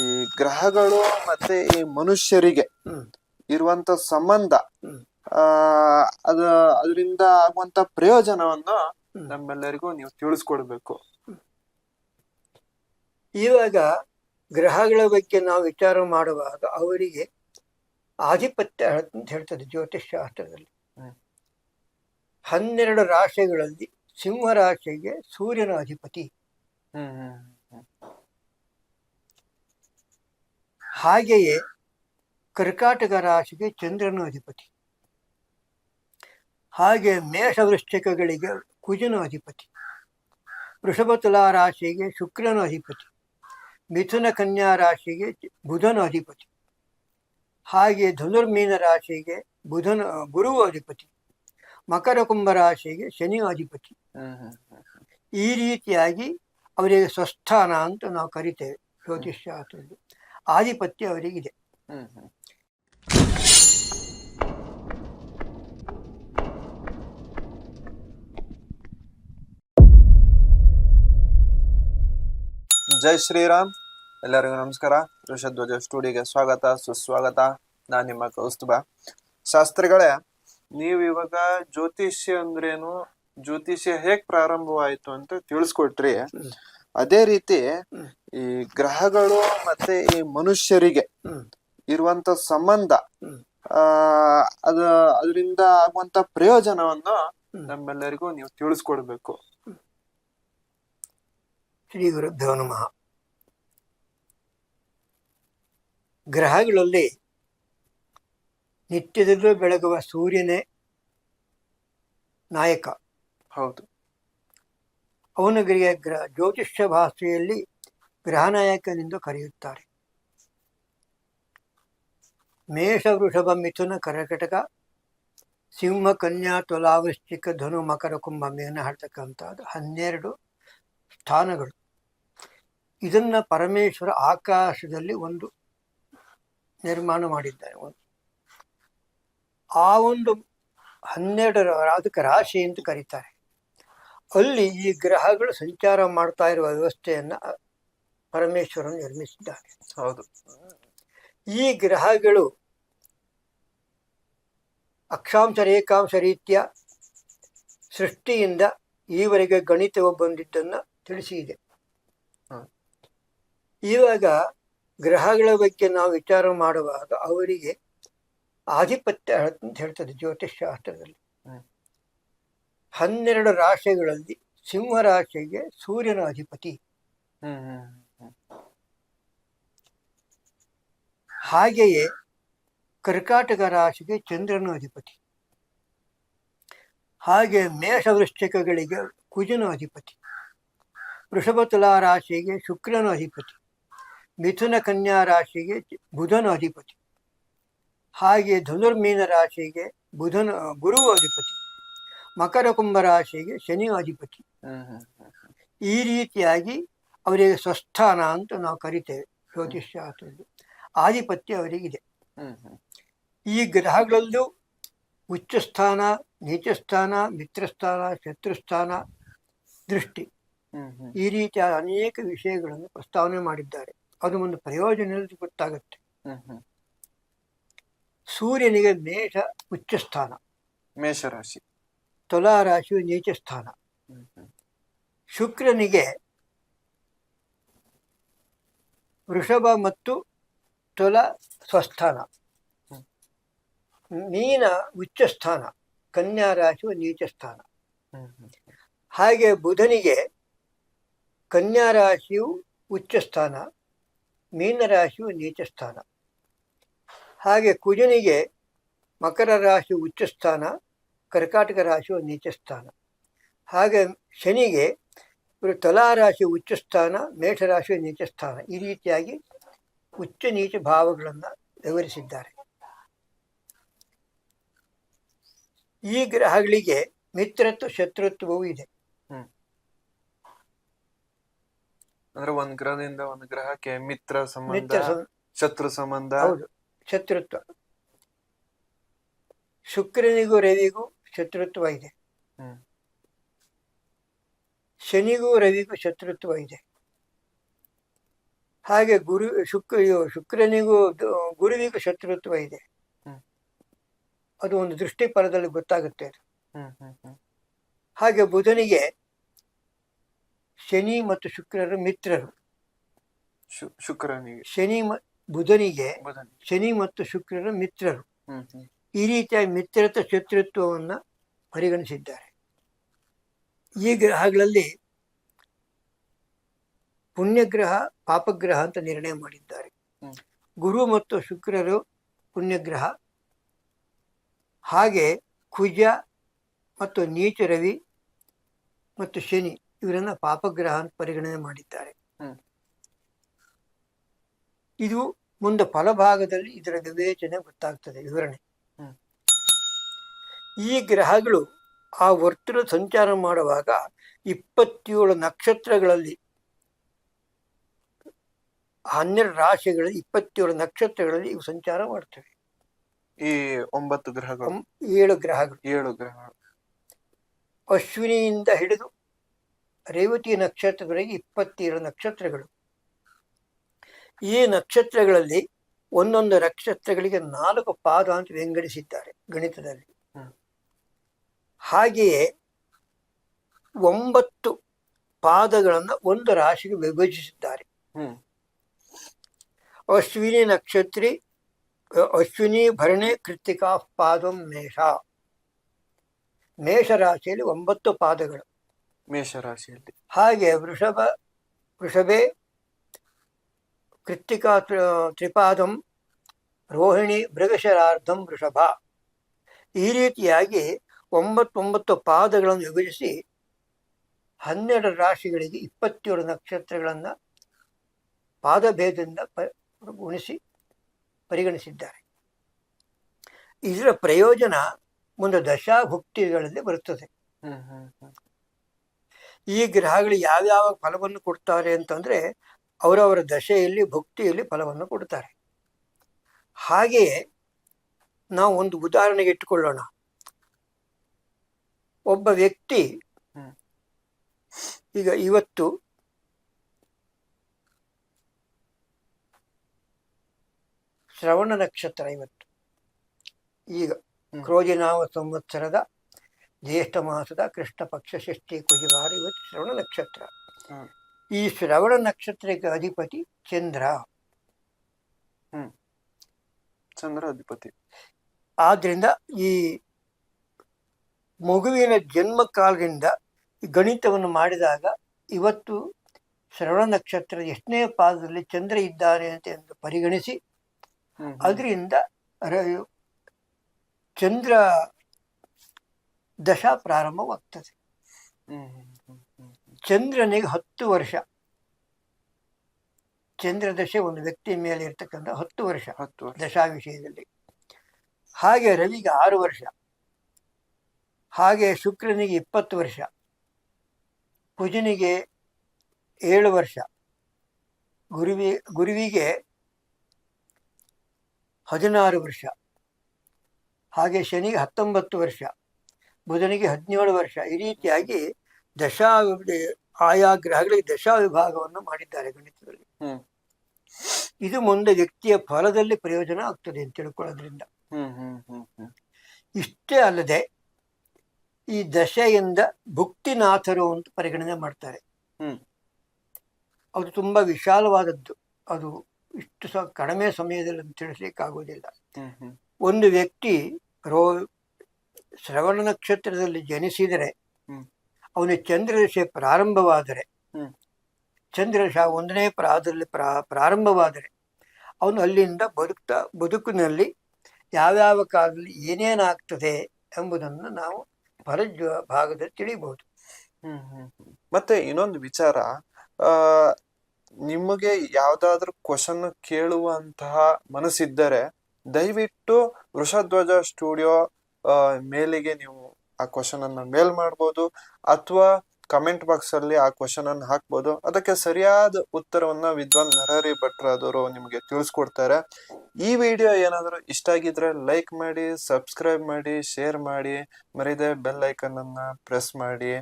ಈ ಗ್ರಹಗಳು ಮತ್ತೆ ಈ ಮನುಷ್ಯರಿಗೆ ಹ್ಮ್. ಇರುವಂತ ಸಂಬಂಧ ಹ್ಮ್. ಆ ಅದ ಅದರಿಂದ ಆಗುವಂತ ಪ್ರಯೋಜನವನ್ನು. ನಮ್ಮೆಲ್ಲರಿಗೂ ನೀವು ತಿಳಿಸ್ಕೊಡ್ಬೇಕು ಇವಾಗ ಗ್ರಹಗಳ ಬಗ್ಗೆ ನಾವು ವಿಚಾರ ಮಾಡುವಾಗ ಅವರಿಗೆ ಆಧಿಪತ್ಯ ಅಂತ ಹೇಳ್ತದೆ ಜ್ಯೋತಿಷ್ ಶಾಸ್ತ್ರದಲ್ಲಿ. ಹನ್ನೆರಡು ರಾಶಿಗಳಲ್ಲಿ ಸಿಂಹ ರಾಶಿಗೆ ಸೂರ್ಯನ ಅಧಿಪತಿ ಹ್ಮ್ ಹ್ಮ್ ಹ್ಮ್ ಹಾಗೆಯೇ ಕರ್ಕಾಟಕ ರಾಶಿಗೆ ಚಂದ್ರನು ಅಧಿಪತಿ. ಹಾಗೆ ಮೇಷ ಕುಜನು ಅಧಿಪತಿ. ವೃಷಭ ತುಲಾ ರಾಶಿಗೆ ಶುಕ್ರನು ಅಧಿಪತಿ. ಮಿಥುನ ಕನ್ಯಾ ರಾಶಿಗೆ ಬುಧನು ಅಧಿಪತಿ. ಹಾಗೆ ಧನುರ್ಮೀನ ರಾಶಿಗೆ ಬುಧನ ಗುರು ಅಧಿಪತಿ. ಮಕರ ಕುಂಭ ರಾಶಿಗೆ ಶನಿ ಅಧಿಪತಿ. ಈ ರೀತಿಯಾಗಿ ಅವರಿಗೆ ಸ್ವಸ್ಥಾನ ಅಂತ ನಾವು ಕರಿತೇವೆ. ಜ್ಯೋತಿಷ್ ಶಾಸ್ತ್ರದಲ್ಲಿ ಆಧಿಪತ್ಯ ಅವರಿಗಿದೆ. ಹ್ಮ್ ಹ್ಮ್. ಜೈ ಶ್ರೀರಾಮ್. ಎಲ್ಲರಿಗೂ ನಮಸ್ಕಾರ. ಋಷಧ್ವಜ ಸ್ಟುಡಿಯೋಗೆ ಸ್ವಾಗತ ಸುಸ್ವಾಗತ. ನಾನು ನಿಮ್ಮ ಕೌಸ್ತುಭ. ಶಾಸ್ತ್ರಿಗಳೇ ನೀವು ಇವಾಗ ಜ್ಯೋತಿಷ್ಯ ಅಂದ್ರೇನು? ಜ್ಯೋತಿಷ್ಯ ಹೇಗ್ ಪ್ರಾರಂಭವಾಯ್ತು ಅಂತ ತಿಳಿಸ್ಕೊಟ್ರಿ. ಅದೇ ರೀತಿ. ಈ ಗ್ರಹಗಳು ಮತ್ತೆ ಈ ಮನುಷ್ಯರಿಗೆ. ಇರುವಂತ ಸಂಬಂಧ ಆ ಅದ ಅದರಿಂದ ಆಗುವಂತ ಪ್ರಯೋಜನವನ್ನು ನಮ್ಮೆಲ್ಲರಿಗೂ ನೀವು ತಿಳಿಸ್ಕೊಡ್ಬೇಕು. ಶ್ರೀ ಗುರುಭ್ಯೋ ನಮಃ. ಗ್ರಹಗಳಲ್ಲಿ ನಿತ್ಯದಲ್ಲೂ ಬೆಳಗುವ ಸೂರ್ಯನೇ ನಾಯಕ. ಹೌದು. ಅವನಿಗೆ ಗ್ರಹ ಜ್ಯೋತಿಷ್ಯ ಭಾಷೆಯಲ್ಲಿ ಗ್ರಹನಾಯಕನೆಂದು ಕರೆಯುತ್ತಾರೆ. ಮೇಷ ವೃಷಭ ಮಿಥುನ ಕರ್ಕಟಕ ಸಿಂಹ ಕನ್ಯಾ ತುಲಾ ವೃಶ್ಚಿಕ ಧನು ಮಕರ ಕುಂಭ ಮೇನ ಹಾಡ್ತಕ್ಕಂಥದ್ದು ಹನ್ನೆರಡು ಸ್ಥಾನಗಳು. ಇದನ್ನ ಪರಮೇಶ್ವರ ಆಕಾಶದಲ್ಲಿ ಒಂದು ನಿರ್ಮಾಣ ಮಾಡಿದ್ದಾರೆ. ಒಂದು ಆ ಒಂದು ಹನ್ನೆರಡರ ಅದಕ್ಕೆ ರಾಶಿ ಅಂತ ಕರೀತಾರೆ. ಅಲ್ಲಿ ಈ ಗ್ರಹಗಳು ಸಂಚಾರ ಮಾಡ್ತಾ ಇರುವ ವ್ಯವಸ್ಥೆಯನ್ನ ಪರಮೇಶ್ವರನು ನಿರ್ಮಿಸಿದ್ದಾನೆ ಹೌದು. ಈ ಗ್ರಹಗಳು ಅಕ್ಷಾಂಶ ರೇಖಾಂಶ ರೀತಿಯ ಸೃಷ್ಟಿಯಿಂದ ಈವರೆಗೆ ಗಣಿತವು ಬಂದಿದ್ದನ್ನು ತಿಳಿಸಿದೆ. ಇವಾಗ ಗ್ರಹಗಳ ಬಗ್ಗೆ ನಾವು ವಿಚಾರ ಮಾಡುವಾಗ ಅವರಿಗೆ ಆಧಿಪತ್ಯ ಅಂತ ಹೇಳ್ತದೆ ಜ್ಯೋತಿಷ್ ಶಾಸ್ತ್ರದಲ್ಲಿ. ಹನ್ನೆರಡು ರಾಶಿಗಳಲ್ಲಿ ಸಿಂಹ ರಾಶಿಗೆ ಸೂರ್ಯನ ಅಧಿಪತಿ ಹ್ಮ್ ಹ್ಮ್ ಹ್ಮ್ ಹಾಗೆಯೇ ಕರ್ಕಾಟಕ ರಾಶಿಗೆ ಚಂದ್ರನು ಅಧಿಪತಿ. ಹಾಗೆ ಮೇಷ ವೃಶ್ಚಿಕಗಳಿಗೆ ಕುಜನ ಅಧಿಪತಿ. ವೃಷಭ ತುಲಾ ರಾಶಿಗೆ ಶುಕ್ರನು ಅಧಿಪತಿ. ಮಿಥುನ ಕನ್ಯಾ ರಾಶಿಗೆ ಬುಧನು ಅಧಿಪತಿ. ಹಾಗೆ ಧನುರ್ಮೀನ ರಾಶಿಗೆ ಬುಧನ ಗುರು ಅಧಿಪತಿ. ಮಕರ ಕುಂಭ ರಾಶಿಗೆ ಶನಿ ಅಧಿಪತಿ. ಈ ರೀತಿಯಾಗಿ ಅವರಿಗೆ ಸ್ವಸ್ಥಾನ ಅಂತ ನಾವು ಕರಿತೇವೆ. ಜ್ಯೋತಿಷ್ಯ ಶಾಸ್ತ್ರದಲ್ಲಿ ಆಧಿಪತ್ಯ ಅವರಿಗಿದೆ. ಈ ಗ್ರಹಗಳಲ್ಲೂ ಉಚ್ಚ ಸ್ಥಾನ ನೀಚ ಸ್ಥಾನ ಮಿತ್ರಸ್ಥಾನ ಶತ್ರುಸ್ಥಾನ ದೃಷ್ಟಿ. ಈ ರೀತಿಯ ಅನೇಕ ವಿಷಯಗಳನ್ನು ಪ್ರಸ್ತಾವನೆ ಮಾಡಿದ್ದಾರೆ. ಅದು ಒಂದು ಪ್ರಯೋಜನ ಗೊತ್ತಾಗುತ್ತೆ. ಸೂರ್ಯನಿಗೆ ಮೇಷ ಉಚ್ಚ ಸ್ಥಾನ ಮೇಷರಾಶಿ. ತುಲಾ ರಾಶಿಯು ನೀಚ ಸ್ಥಾನ ಶುಕ್ರನಿಗೆ ವೃಷಭ ಮತ್ತು ತುಲ ಸ್ವಸ್ಥಾನ. ಮೀನ ಉಚ್ಚ ಸ್ಥಾನ ಕನ್ಯಾ ರಾಶಿಯು ನೀಚ ಸ್ಥಾನ. ಹಾಗೆ ಬುಧನಿಗೆ ಕನ್ಯಾ ರಾಶಿಯು ಉಚ್ಚ ಸ್ಥಾನ ಮೀನ ರಾಶಿಯು ನೀಚ ಸ್ಥಾನ. ಹಾಗೆ ಕುಜನಿಗೆ ಮಕರ ರಾಶಿ ಉಚ್ಚ ಸ್ಥಾನ ಕರ್ಕಾಟಕ ರಾಶಿಯು ನೀಚ ಸ್ಥಾನ. ಹಾಗೆ ಶನಿಗೆ ಇವರು ತುಲಾ ರಾಶಿ ಉಚ್ಚ ಸ್ಥಾನ ಮೇಷರಾಶಿ ನೀಚ ಸ್ಥಾನ. ಈ ರೀತಿಯಾಗಿ ಉಚ್ಚ ನೀಚ ಭಾವಗಳನ್ನು ವಿವರಿಸಿದ್ದಾರೆ. ಈ ಗ್ರಹಗಳಿಗೆ ಮಿತ್ರತ್ವ ಶತ್ರುತ್ವವೂ ಇದೆ. ಅಂದ್ರೆ ಒಂದ್ ಗ್ರಹದಿಂದ ಒಂದು ಗ್ರಹಕ್ಕೆ ಮಿತ್ರ ಸಂಬಂಧ ಶತ್ರು ಸಂಬಂಧ. ಹೌದು ಶತ್ರುತ್ವ. ಶುಕ್ರನಿಗೂ ರವಿಗೂ ಶತ್ರುತ್ವ ಇದೆ. ಹ್ಮ್. ಶನಿಗೂ ರವಿಗೂ ಶತ್ರುತ್ವ ಇದೆ. ಹಾಗೆ ಗುರು ಶುಕ್ರ ಶುಕ್ರನಿಗೂ ಗುರುವಿಗೂ ಶತ್ರುತ್ವ ಇದೆ. ಅದು ಒಂದು ದೃಷ್ಟಿ ಫಲದಲ್ಲಿ ಗೊತ್ತಾಗುತ್ತೆ ಅದು. ಹಾಗೆ ಬುಧನಿಗೆ ಶನಿ ಮತ್ತು ಶುಕ್ರರು ಮಿತ್ರರು. ಶುಕ್ರನಿಗೆ. ಶನಿ ಬುಧನಿಗೆ ಶನಿ ಮತ್ತು ಶುಕ್ರರು ಮಿತ್ರರು. ಈ ರೀತಿಯ ಮಿತ್ರತ ಶತ್ರುತ್ವವನ್ನು ಪರಿಗಣಿಸಿದ್ದಾರೆ. ಈ ಗ್ರಹಗಳಲ್ಲಿ ಪುಣ್ಯಗ್ರಹ ಪಾಪಗ್ರಹ ಅಂತ ನಿರ್ಣಯ ಮಾಡಿದ್ದಾರೆ. ಗುರು ಮತ್ತು ಶುಕ್ರರು ಪುಣ್ಯಗ್ರಹ. ಹಾಗೆ ಕುಜ ಮತ್ತು ನೀಚ ರವಿ ಮತ್ತು ಶನಿ ಇವರನ್ನ ಪಾಪಗ್ರಹ ಅಂತ ಪರಿಗಣನೆ ಮಾಡಿದ್ದಾರೆ. ಇದು ಮುಂದೆ ಫಲಭಾಗದಲ್ಲಿ ಇದರ ವಿವೇಚನೆ ಗೊತ್ತಾಗ್ತದೆ ವಿವರಣೆ. ಈ ಗ್ರಹಗಳು ಆ ವರ್ತುಲ ಸಂಚಾರ ಮಾಡುವಾಗ ಇಪ್ಪತ್ತೇಳು ನಕ್ಷತ್ರಗಳಲ್ಲಿ ಹನ್ನೆರಡು ರಾಶಿಗಳಲ್ಲಿ ಇಪ್ಪತ್ತೇಳು ನಕ್ಷತ್ರಗಳಲ್ಲಿ ಇವು ಸಂಚಾರ ಮಾಡ್ತವೆ. ಈ ಒಂಬತ್ತು ಗ್ರಹಗಳು. ಏಳು ಗ್ರಹಗಳು. ಏಳು ಗ್ರಹಗಳು. ಅಶ್ವಿನಿಯಿಂದ ಹಿಡಿದು ರೇವತಿ ನಕ್ಷತ್ರಗಳಿಗೆ ಇಪ್ಪತ್ತೇಳು ನಕ್ಷತ್ರಗಳು. ಈ ನಕ್ಷತ್ರಗಳಲ್ಲಿ ಒಂದೊಂದು ನಕ್ಷತ್ರಗಳಿಗೆ ನಾಲ್ಕು ಪಾದ ಅಂತ ವಿಂಗಡಿಸಿದ್ದಾರೆ ಗಣಿತದಲ್ಲಿ. ಹಾಗೆಯೇ ಒಂಬತ್ತು ಪಾದಗಳನ್ನು ಒಂದು ರಾಶಿಗೆ ವಿಭಜಿಸಿದ್ದಾರೆ. ಅಶ್ವಿನಿ ನಕ್ಷತ್ರಿ ಅಶ್ವಿನಿ ಭರಣೆ ಕೃತಿಕಾ ಪಾದಂ ಮೇಷ ಮೇಷರಾಶಿಯಲ್ಲಿ ಒಂಬತ್ತು ಪಾದಗಳು. ಮೇಷರಾಶಿಯಲ್ಲಿ. ಹಾಗೆ ವೃಷಭ ವೃಷಭೆ ಕೃತ್ತಿಕಾ ತ್ರಿ- ತ್ರಿಪಾದಂ ರೋಹಿಣಿ ಮೃಗಶರಾರ್ಧಂ ವೃಷಭ. ಈ ರೀತಿಯಾಗಿ ಒಂಬತ್ತೊಂಬತ್ತು ಪಾದಗಳನ್ನು ವಿಭಜಿಸಿ ಹನ್ನೆರಡು ರಾಶಿಗಳಿಗೆ ಇಪ್ಪತ್ತೇಳು ನಕ್ಷತ್ರಗಳನ್ನು ಪಾದಭೇದದಿಂದ ಪ ಗುಣಿಸಿ ಪರಿಗಣಿಸಿದ್ದಾರೆ. ಇದರ ಪ್ರಯೋಜನ ಮುಂದೆ ದಶಾಭುಕ್ತಿಗಳಲ್ಲಿ ಬರುತ್ತದೆ. ಈ ಗ್ರಹಗಳು ಯಾವ್ಯಾವ ಫಲವನ್ನು ಕೊಡ್ತಾರೆ ಅಂತಂದ್ರೆ ಅವರವರ ದಶೆಯಲ್ಲಿ ಭುಕ್ತಿಯಲ್ಲಿ ಫಲವನ್ನು ಕೊಡ್ತಾರೆ. ಹಾಗೆಯೇ ನಾವು ಒಂದು ಉದಾಹರಣೆಗೆ ಇಟ್ಟುಕೊಳ್ಳೋಣ. ಒಬ್ಬ ವ್ಯಕ್ತಿ ಈಗ ಇವತ್ತು ಶ್ರವಣ ನಕ್ಷತ್ರ ಇವತ್ತು. ಈಗ ಕ್ರೋಜಿನಾವ ಸಂವತ್ಸರದ ಜ್ಯೇಷ್ಠ ಮಾಸದ ಕೃಷ್ಣ ಪಕ್ಷ ಷಷ್ಠಿ ಕುಜಿವಾರ ಇವತ್ತು ಶ್ರವಣ ನಕ್ಷತ್ರ. ಈ ಶ್ರವಣ ನಕ್ಷತ್ರಕ್ಕೆ ಅಧಿಪತಿ ಚಂದ್ರ. ಚಂದ್ರ ಅಧಿಪತಿ. ಆದ್ರಿಂದ ಈ ಮಗುವಿನ ಜನ್ಮ ಕಾಲದಿಂದ ಗಣಿತವನ್ನು ಮಾಡಿದಾಗ ಇವತ್ತು ಶ್ರವಣ ನಕ್ಷತ್ರದ ಎಷ್ಟನೇ ಪಾದದಲ್ಲಿ ಚಂದ್ರ ಇದ್ದಾನೆ ಅಂತ ಎಂದು ಪರಿಗಣಿಸಿ ಹ್ಮ್ ಹ್ಮ್. ಅದರಿಂದ ಚಂದ್ರ ದಶ ಪ್ರಾರಂಭವಾಗ್ತದೆ. ಚಂದ್ರನಿಗೆ ಹತ್ತು ವರ್ಷ. ಚಂದ್ರ ದಶೆ ಒಂದು ವ್ಯಕ್ತಿ ಮೇಲೆ ಇರ್ತಕ್ಕಂಥ ಹತ್ತು ವರ್ಷ ಹತ್ತು ದಶಾ ವಿಷಯದಲ್ಲಿ. ಹಾಗೆ ರವಿಗೆ ಆರು ವರ್ಷ. ಹಾಗೆ ಶುಕ್ರನಿಗೆ ಇಪ್ಪತ್ತು ವರ್ಷ. ಕುಜನಿಗೆ ಏಳು ವರ್ಷ. ಗುರುವಿ ಗುರುವಿಗೆ ಹದಿನಾರು ವರ್ಷ. ಹಾಗೆ ಶನಿಗೆ ಹತ್ತೊಂಬತ್ತು ವರ್ಷ ಬುಧನಿಗೆ ಹದಿನೇಳು ವರ್ಷ. ಈ ರೀತಿಯಾಗಿ ದಶಾ ಆಯಾ ಗ್ರಹಗಳಿಗೆ ದಶಾ ವಿಭಾಗವನ್ನು ಮಾಡಿದ್ದಾರೆ ಗಣಿತದಲ್ಲಿ. ಇದು ಮುಂದೆ ವ್ಯಕ್ತಿಯ ಫಲದಲ್ಲಿ ಪ್ರಯೋಜನ ಆಗ್ತದೆ ಅಂತ ತಿಳ್ಕೊಳ್ಳೋದ್ರಿಂದ. ಇಷ್ಟೇ ಅಲ್ಲದೆ ಈ ದಶೆಯಿಂದ ಭುಕ್ತಿನಾಥರು ಅಂತ ಪರಿಗಣನೆ ಮಾಡ್ತಾರೆ. ಅದು ತುಂಬಾ ವಿಶಾಲವಾದದ್ದು. ಅದು ಇಷ್ಟು ಸ ಕಡಿಮೆ ಸಮಯದಲ್ಲಿ ತಿಳಿಸ್ಲಿಕ್ಕಾಗೋದಿಲ್ಲ ಒಂದು ವ್ಯಕ್ತಿ ರೋ ಶ್ರವಣ ನಕ್ಷತ್ರದಲ್ಲಿ ಜನಿಸಿದರೆ ಅವನು ಚಂದ್ರದಶೆ ಪ್ರಾರಂಭವಾದರೆ. ಚಂದ್ರದಶ ಒಂದನೇ ಪ್ರಾದಲ್ಲಿ ಪ್ರಾ ಪ್ರಾರಂಭವಾದರೆ ಅವನು ಅಲ್ಲಿಂದ ಬದುಕ್ತಾ ಬದುಕಿನಲ್ಲಿ ಯಾವ್ಯಾವ ಕಾಲದಲ್ಲಿ ಏನೇನಾಗ್ತದೆ ಎಂಬುದನ್ನು ನಾವು ಫಲಜ್ವ ಭಾಗದಲ್ಲಿ ತಿಳಿಬಹುದು ಹ್ಮ್ ಹ್ಮ್ ಹ್ಮ್. ಮತ್ತೆ ಇನ್ನೊಂದು ವಿಚಾರ ಆ ನಿಮಗೆ ಯಾವ್ದಾದ್ರು ಕ್ವಶನ್ ಕೇಳುವಂತಹ ಮನಸ್ಸಿದ್ದರೆ, ದಯವಿಟ್ಟು ವೃಷಧ್ವಜ ಸ್ಟುಡಿಯೋ ಮೇಲಿಗೆ ನೀವು ಆ ಕ್ವಶನ್ ಅನ್ನ ಮೇಲ್ ಮಾಡ್ಬೋದು, ಅಥವಾ ಕಮೆಂಟ್ ಬಾಕ್ಸ್ ಅಲ್ಲಿ ಆ ಕ್ವಶನ್ ಅನ್ನು ಹಾಕ್ಬೋದು. ಅದಕ್ಕೆ ಸರಿಯಾದ ಉತ್ತರವನ್ನ ವಿದ್ವಾನ್ ನರಹರಿ ಭಟ್ರಾದವರು ನಿಮಗೆ ತಿಳಿಸ್ಕೊಡ್ತಾರೆ. ಈ ವಿಡಿಯೋ ಏನಾದರೂ ಇಷ್ಟ ಆಗಿದ್ರೆ ಲೈಕ್ ಮಾಡಿ ಸಬ್ಸ್ಕ್ರೈಬ್ ಮಾಡಿ ಶೇರ್ ಮಾಡಿ, ಮರಿದೆ ಬೆಲ್ ಐಕನ್ ಅನ್ನ ಪ್ರೆಸ್ ಮಾಡಿ.